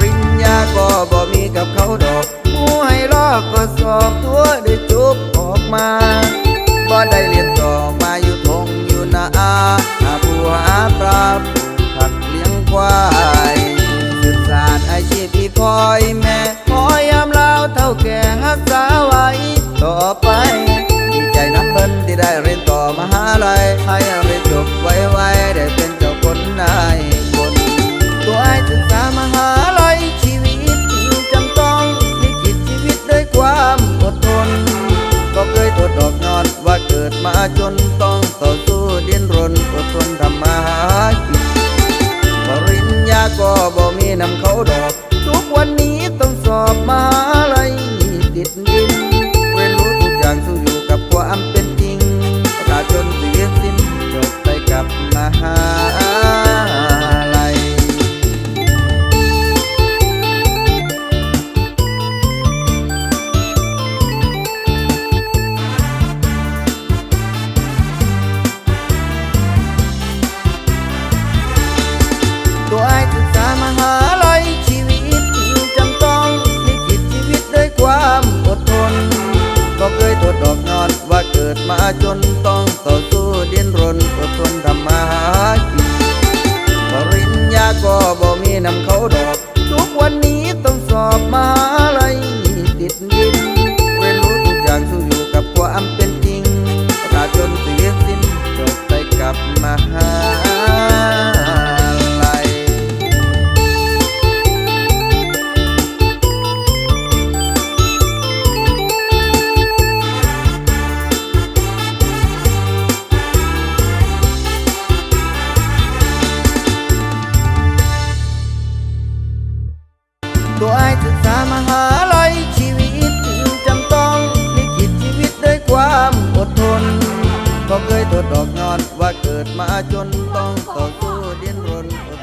ริญญาก็บ่มีกับเขาดอกผู้ให้ลอกก็สอบตัวได้จุบออกมาบ่ได้เรียนต่อมาอยู่ทงอยู่นาอาหาผู้หาปลาปลูกผักเลี้ยงควายศึกษาอาชีพที่คอยแม่พอยามลาวเท่าแก่รักษาไว้ต่อไปดีใจน้ำเบิ้นที่ได้เรียนต่อมหาลัยให้เรียนจบไว ดมาจนต้องต่อสู้ดิ้นรนอดทนทำมาหากินปริญญาก็บ่มีนำเขาดอก ทุกวันนี้ กิดมาจนต้องต่อสู้ดิ้นรนอดทนทำมาหากินปริญญาก็บ่มีนำเขาดอก ทุกวันนี้ต้องสอบมหาลัยติดดินไม่รู้ทุกอย่างสู้อยู่กับความเป็นจริงปราจนเสียสิ้นจบไปกับมหา ตัวไอจะสามามหาลัยชีวิตจำต้องลิขิตชีวิตด้วยความอดทนก็เคยทดดอกงอนว่าเกิดมาจนต้องต่อสู้เดินรนอด